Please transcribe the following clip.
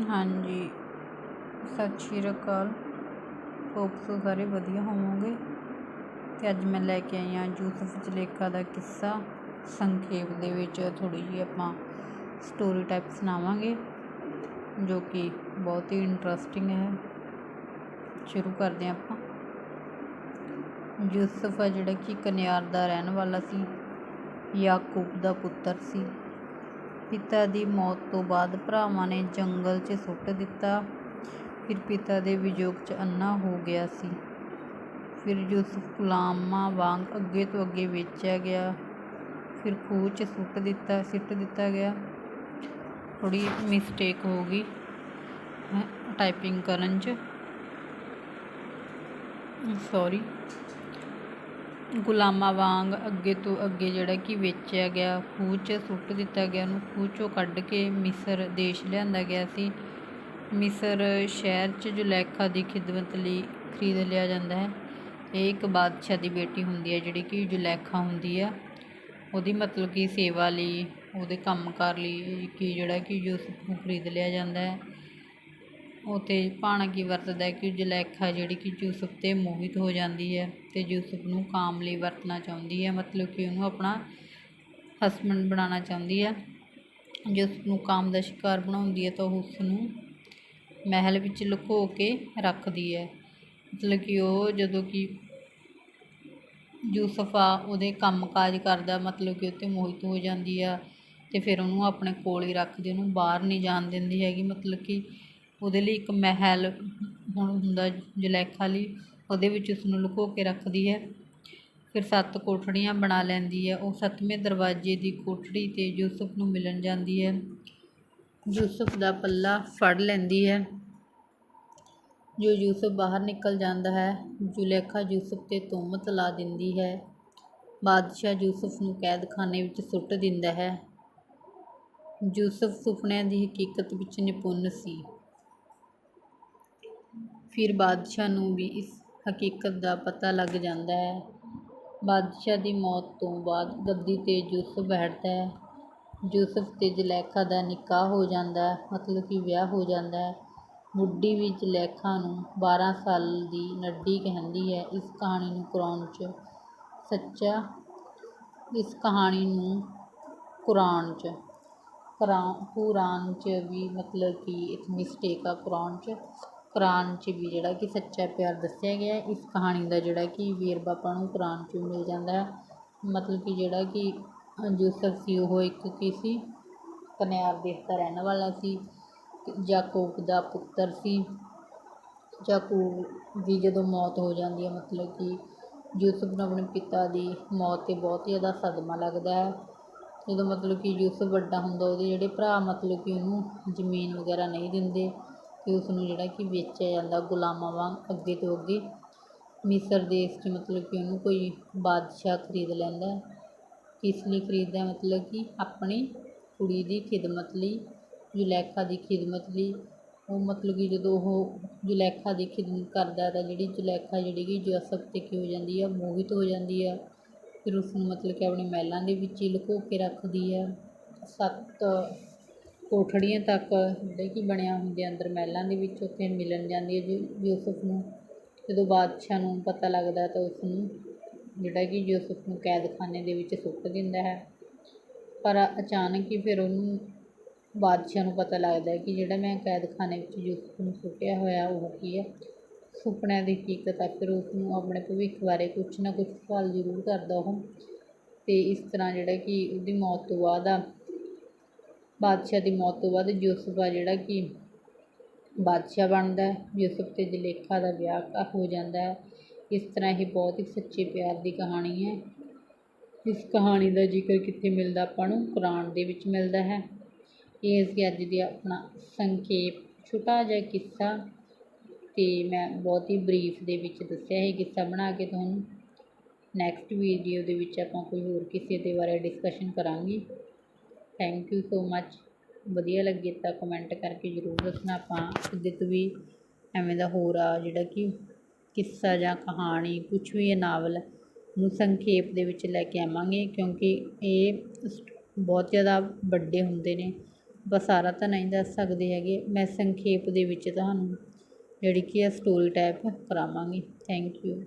ਹਾਂਜੀ। ਸਤਿ ਸ਼੍ਰੀ ਅਕਾਲ। Hope so ਸਾਰੇ ਵਧੀਆ ਹੋਵੋਗੇ। ਅਤੇ ਅੱਜ ਮੈਂ ਲੈ ਕੇ ਆਈ ਹਾਂ ਯੂਸਫ ਜ਼ਲੇਖਾ ਦਾ ਕਿੱਸਾ। ਸੰਖੇਪ ਦੇ ਵਿੱਚ ਥੋੜ੍ਹੀ ਜਿਹੀ ਆਪਾਂ ਸਟੋਰੀ ਟਾਈਪ ਸੁਣਾਵਾਂਗੇ, ਜੋ ਕਿ ਬਹੁਤ ਹੀ ਇੰਟਰਸਟਿੰਗ ਹੈ। ਸ਼ੁਰੂ ਕਰਦੇ ਹਾਂ ਆਪਾਂ। ਯੂਸਫ ਹੈ ਜਿਹੜਾ ਕਿ ਕਨਿਆਰ ਦਾ ਰਹਿਣ ਵਾਲਾ ਸੀ, ਯਾਕੂਬ ਦਾ ਪੁੱਤਰ ਸੀ। ਪਿਤਾ ਦੀ ਮੌਤ ਤੋਂ ਬਾਅਦ ਭਰਾਵਾਂ ਨੇ ਜੰਗਲ 'ਚ ਸੁੱਟ ਦਿੱਤਾ। ਫਿਰ ਪਿਤਾ ਦੇ ਵਿਯੋਗ 'ਚ ਅੰਨਾ ਹੋ ਗਿਆ ਸੀ। ਫਿਰ ਯੂਸਫ ਗੁਲਾਮਾਂ ਵਾਂਗ ਅੱਗੇ ਤੋਂ ਅੱਗੇ ਵੇਚਿਆ ਗਿਆ। ਫਿਰ ਖੂਹ 'ਚ ਸੁੱਟ ਦਿੱਤਾ, ਸਿੱਟ ਦਿੱਤਾ ਗਿਆ। ਥੋੜ੍ਹੀ ਮਿਸਟੇਕ ਹੋ ਗਈ ਟਾਈਪਿੰਗ ਕਰਨ 'ਚ। ਸੌਰੀ ਗੁਲਾਮਾਂ ਵਾਂਗ ਅੱਗੇ ਤੋਂ ਅੱਗੇ ਜਿਹੜਾ ਕਿ ਵੇਚਿਆ ਗਿਆ, ਖੂਹ 'ਚ ਸੁੱਟ ਦਿੱਤਾ ਗਿਆ, ਉਹਨੂੰ ਖੂਹ 'ਚੋਂ ਕੱਢ ਕੇ ਮਿਸਰ ਦੇਸ਼ ਲਿਆਂਦਾ ਗਿਆ ਸੀ। ਮਿਸਰ ਸ਼ਹਿਰ 'ਚ ਜੁਲੈਖਾ ਦੀ ਖਿਦਮਤ ਲਈ ਖਰੀਦ ਲਿਆ ਜਾਂਦਾ ਹੈ, ਇਹ ਇੱਕ ਬਾਦਸ਼ਾਹ ਦੀ ਬੇਟੀ ਹੁੰਦੀ ਹੈ, ਜਿਹੜੀ ਕਿ ਜੁਲੈਖਾ ਹੁੰਦੀ ਆ, ਉਹਦੀ ਮਤਲਬ ਕਿ ਸੇਵਾ ਲਈ, ਉਹਦੇ ਕੰਮਕਾਰ ਲਈ ਕਿ ਜਿਹੜਾ ਕਿ ਯੂਸਫ ਨੂੰ ਖਰੀਦ ਲਿਆ ਜਾਂਦਾ ਹੈ। ਉਹ 'ਤੇ ਭਾਣਾ ਕੀ ਵਰਤਦਾ ਕਿ ਜੁਲੈਖਾ ਜਿਹੜੀ ਕਿ ਯੂਸਫ 'ਤੇ ਮੋਹਿਤ ਹੋ ਜਾਂਦੀ ਹੈ ਅਤੇ ਯੂਸਫ ਨੂੰ ਕਾਮ ਲਈ ਵਰਤਣਾ ਚਾਹੁੰਦੀ ਹੈ, ਮਤਲਬ ਕਿ ਉਹਨੂੰ ਆਪਣਾ ਹਸਬੈਂਡ ਬਣਾਉਣਾ ਚਾਹੁੰਦੀ ਹੈ। ਯੂਸਫ ਨੂੰ ਕਾਮ ਦਾ ਸ਼ਿਕਾਰ ਬਣਾਉਂਦੀ ਹੈ ਤਾਂ ਉਹ ਉਸ ਨੂੰ ਮਹਿਲ ਵਿੱਚ ਲੁਕੋ ਕੇ ਰੱਖਦੀ ਹੈ। ਮਤਲਬ ਕਿ ਉਹ ਜਦੋਂ ਕਿ ਯੂਸਫ ਆ, ਉਹਦੇ ਕੰਮ ਕਾਜ ਕਰਦਾ, ਮਤਲਬ ਕਿ ਉਹ 'ਤੇ ਮੋਹਿਤ ਹੋ ਜਾਂਦੀ ਆ ਅਤੇ ਫਿਰ ਉਹਨੂੰ ਆਪਣੇ ਕੋਲ ਹੀ ਰੱਖਦੀ, ਉਹਨੂੰ ਬਾਹਰ ਨਹੀਂ ਜਾਣ ਦਿੰਦੀ ਹੈਗੀ। ਮਤਲਬ ਕਿ ਉਹਦੇ ਲਈ ਇੱਕ ਮਹਿਲ ਹੁਣ ਹੁੰਦਾ ਜੁਲੈਖਾ ਲਈ, ਉਹਦੇ ਵਿੱਚ ਉਸਨੂੰ ਲੁਕੋ ਕੇ ਰੱਖਦੀ ਹੈ। ਫਿਰ ਸੱਤ ਕੋਠੜੀਆਂ ਬਣਾ ਲੈਂਦੀ ਹੈ। ਉਹ ਸੱਤਵੇਂ ਦਰਵਾਜ਼ੇ ਦੀ ਕੋਠੜੀ 'ਤੇ ਯੂਸਫ ਨੂੰ ਮਿਲਣ ਜਾਂਦੀ ਹੈ। ਯੂਸਫ ਦਾ ਪੱਲਾ ਫੜ ਲੈਂਦੀ ਹੈ। ਜੋ ਯੂਸਫ ਬਾਹਰ ਨਿਕਲ ਜਾਂਦਾ ਹੈ, ਜੁਲੇਖਾ ਯੂਸਫ 'ਤੇ ਤੁਹਮਤ ਲਾ ਦਿੰਦੀ ਹੈ। ਬਾਦਸ਼ਾਹ ਯੂਸਫ ਨੂੰ ਕੈਦਖਾਨੇ ਵਿੱਚ ਸੁੱਟ ਦਿੰਦਾ ਹੈ। ਯੂਸਫ ਸੁਪਨਿਆਂ ਦੀ ਹਕੀਕਤ ਵਿੱਚ ਨਿਪੁੰਨ ਸੀ। ਫਿਰ ਬਾਦਸ਼ਾਹ ਨੂੰ ਵੀ ਇਸ ਹਕੀਕਤ ਦਾ ਪਤਾ ਲੱਗ ਜਾਂਦਾ ਹੈ। ਬਾਦਸ਼ਾਹ ਦੀ ਮੌਤ ਤੋਂ ਬਾਅਦ ਗੱਦੀ 'ਤੇ ਯੂਸਫ ਬੈਠਦਾ ਹੈ। ਯੂਸਫ ਅਤੇ ਜ਼ਲੈਖਾ ਦਾ ਨਿਕਾਹ ਹੋ ਜਾਂਦਾ ਮਤਲਬ ਕਿ ਵਿਆਹ ਹੋ ਜਾਂਦਾ ਹੈ। ਬੁੱਢੀ ਵੀ ਜ਼ਲੈਖਾ ਨੂੰ ਬਾਰ੍ਹਾਂ ਸਾਲ ਦੀ ਨੱਡੀ ਕਹਿੰਦੀ ਹੈ। ਇਸ ਕਹਾਣੀ ਨੂੰ ਕੁਰਾਨ 'ਚ ਸੱਚਾ, ਇਸ ਕਹਾਣੀ ਨੂੰ ਕੁਰਾਨ 'ਚ ਕੁਰਾਨ ਕੁਰਾਨ 'ਚ ਵੀ ਮਤਲਬ ਕਿ ਇੱਕ ਮਿਸਟੇਕ ਆ ਕੁਰਾਨ 'ਚ। ਕੁਰਾਨ 'ਚ ਵੀ ਜਿਹੜਾ ਕਿ ਸੱਚਾ ਪਿਆਰ ਦੱਸਿਆ ਗਿਆ ਇਸ ਕਹਾਣੀ ਦਾ ਜਿਹੜਾ ਕਿ ਵੇਰਵਾ ਆਪਾਂ ਨੂੰ ਕੁਰਾਨ 'ਚ ਮਿਲ ਜਾਂਦਾ ਮਤਲਬ ਕਿ ਜਿਹੜਾ ਕਿ ਯੂਸਫ ਸੀ, ਉਹ ਇੱਕ ਕੀ ਸੀ? ਕਨਿਆਰ ਦੇਸ਼ ਦਾ ਰਹਿਣ ਵਾਲਾ ਸੀ। ਯਾਕੂਬ ਦਾ ਪੁੱਤਰ ਸੀ। ਯਾਕੂਬ ਦੀ ਜਦੋਂ ਮੌਤ ਹੋ ਜਾਂਦੀ ਹੈ, ਮਤਲਬ ਕਿ ਯੂਸਫ ਨੂੰ ਆਪਣੇ ਪਿਤਾ ਦੀ ਮੌਤ 'ਤੇ ਬਹੁਤ ਜ਼ਿਆਦਾ ਸਦਮਾ ਲੱਗਦਾ ਹੈ। ਜਦੋਂ ਮਤਲਬ ਕਿ ਯੂਸਫ ਵੱਡਾ ਹੁੰਦਾ, ਉਹਦੇ ਜਿਹੜੇ ਭਰਾ ਮਤਲਬ ਕਿ ਉਹਨੂੰ ਜ਼ਮੀਨ ਵਗੈਰਾ ਨਹੀਂ ਦਿੰਦੇ। ਅਤੇ ਉਸ ਨੂੰ ਜਿਹੜਾ ਕਿ ਵੇਚਿਆ ਜਾਂਦਾ ਗੁਲਾਮਾਂ ਵਾਂਗ ਅੱਗੇ ਤੋਂ ਅੱਗੇ। ਮਿਸਰ ਦੇਸ਼ 'ਚ ਮਤਲਬ ਕਿ ਉਹਨੂੰ ਕੋਈ ਬਾਦਸ਼ਾਹ ਖਰੀਦ ਲੈਂਦਾ ਕਿਸ ਲਈ ਖਰੀਦਦਾ ਮਤਲਬ ਕਿ ਆਪਣੀ ਕੁੜੀ ਦੀ ਖਿਦਮਤ ਲਈ, ਜੁਲੈਖਾ ਦੀ ਖਿਦਮਤ ਲਈ। ਉਹ ਮਤਲਬ ਕਿ ਜਦੋਂ ਉਹ ਜੁਲੈਖਾ ਦੀ ਖਿਦਮਤ ਕਰਦਾ ਤਾਂ ਜਿਹੜੀ ਜੁਲੈਖਾ ਜਿਹੜੀ ਕਿ ਯੂਸਫ 'ਤੇ ਕੀ ਹੋ ਜਾਂਦੀ ਆ ਮੋਹਿਤ ਹੋ ਜਾਂਦੀ ਆ ਫਿਰ ਉਸ ਨੂੰ ਮਤਲਬ ਕਿ ਆਪਣੇ ਮਹਿਲਾਂ ਦੇ ਵਿੱਚ ਹੀ ਲੁਕੋ ਕੇ ਰੱਖਦੀ ਹੈ। ਸੱਤ ਕੋਠੜੀਆਂ ਤੱਕ ਜਿਹੜੇ ਕਿ ਬਣਿਆ ਹੁੰਦੇ ਅੰਦਰ ਮਹਿਲਾਂ ਦੇ ਵਿੱਚ ਉੱਥੇ ਮਿਲਣ ਜਾਂਦੀ ਹੈ ਯੂਸਫ ਨੂੰ। ਜਦੋਂ ਬਾਦਸ਼ਾਹ ਨੂੰ ਪਤਾ ਲੱਗਦਾ ਤਾਂ ਉਸਨੂੰ ਜਿਹੜਾ ਕਿ ਯੂਸਫ ਨੂੰ ਕੈਦਖਾਨੇ ਦੇ ਵਿੱਚ ਸੁੱਟ ਦਿੰਦਾ ਹੈ। ਪਰ ਅਚਾਨਕ ਹੀ ਫਿਰ ਉਹਨੂੰ ਬਾਦਸ਼ਾਹ ਨੂੰ ਪਤਾ ਲੱਗਦਾ ਕਿ ਜਿਹੜਾ ਮੈਂ ਕੈਦਖਾਨੇ ਵਿੱਚ ਯੂਸੁਫ ਨੂੰ ਸੁੱਟਿਆ ਹੋਇਆ ਉਹ ਕੀ ਹੈ। ਸੁਪਨਿਆਂ ਦੀ ਹਕੀਕਤ ਆ, ਫਿਰ ਉਸਨੂੰ ਆਪਣੇ ਭਵਿੱਖ ਬਾਰੇ ਕੁਛ ਨਾ ਕੁਛ ਸਵਾਲ ਜ਼ਰੂਰ ਕਰਦਾ ਉਹ। ਅਤੇ ਇਸ ਤਰ੍ਹਾਂ ਜਿਹੜਾ ਕਿ ਉਹਦੀ ਮੌਤ ਤੋਂ ਬਾਅਦ ਆ ਬਾਦਸ਼ਾਹ ਦੀ ਮੌਤ ਤੋਂ ਬਾਅਦ ਯੂਸਫ ਆ ਜਿਹੜਾ ਕਿ ਬਾਦਸ਼ਾਹ ਬਣਦਾ ਹੈ। ਯੂਸਫ ਅਤੇ ਜ਼ਲੇਖਾ ਦਾ ਵਿਆਹ ਹੋ ਜਾਂਦਾ ਹੈ। ਇਸ ਤਰ੍ਹਾਂ ਇਹ ਬਹੁਤ ਹੀ ਸੱਚੇ ਪਿਆਰ ਦੀ ਕਹਾਣੀ ਹੈ। ਇਸ ਕਹਾਣੀ ਦਾ ਜ਼ਿਕਰ ਕਿੱਥੇ ਮਿਲਦਾ ਆਪਾਂ ਨੂੰ? ਕੁਰਾਨ ਦੇ ਵਿੱਚ ਮਿਲਦਾ ਹੈ। ਇਹ ਅਸੀਂ ਅੱਜ ਦੀ ਆਪਣਾ ਸੰਖੇਪ, ਛੋਟਾ ਜਿਹਾ ਕਿੱਸਾ ਅਤੇ ਮੈਂ ਬਹੁਤ ਹੀ ਬਰੀਫ ਦੇ ਵਿੱਚ ਦੱਸਿਆ ਇਹ ਕਿੱਸਾ ਬਣਾ ਕੇ ਤੁਹਾਨੂੰ। ਨੈਕਸਟ ਵੀਡੀਓ ਦੇ ਵਿੱਚ ਆਪਾਂ ਕੋਈ ਹੋਰ ਕਿਸੇ ਦੇ ਬਾਰੇ ਡਿਸਕਸ਼ਨ ਕਰਾਂਗੇ। ਥੈਂਕ ਯੂ ਸੋ ਮੱਚ ਵਧੀਆ ਲੱਗੇ ਤਾਂ ਕਮੈਂਟ ਕਰਕੇ ਜ਼ਰੂਰ ਦੱਸਣਾ ਆਪਾਂ ਅੱਗੇ ਤੋਂ ਵੀ ਐਵੇਂ ਦਾ ਹੋਰ ਆ, ਜਿਹੜਾ ਕਿ ਕਿੱਸਾ ਜਾਂ ਕਹਾਣੀ, ਕੁਛ ਵੀ ਹੈ ਨਾਵਲ ਨੂੰ ਸੰਖੇਪ ਦੇ ਵਿੱਚ ਲੈ ਕੇ ਆਵਾਂਗੇ, ਕਿਉਂਕਿ ਇਹ ਬਹੁਤ ਜ਼ਿਆਦਾ ਵੱਡੇ ਹੁੰਦੇ ਨੇ। ਆਪਾਂ ਸਾਰਾ ਤਾਂ ਨਹੀਂ ਦੱਸ ਸਕਦੇ ਹੈਗੇ, ਮੈਂ ਸੰਖੇਪ ਦੇ ਵਿੱਚ ਤੁਹਾਨੂੰ ਜਿਹੜੀ ਕਿ ਆ ਸਟੋਰੀ ਟਾਈਪ ਕਰਾਵਾਂਗੀ। Thank you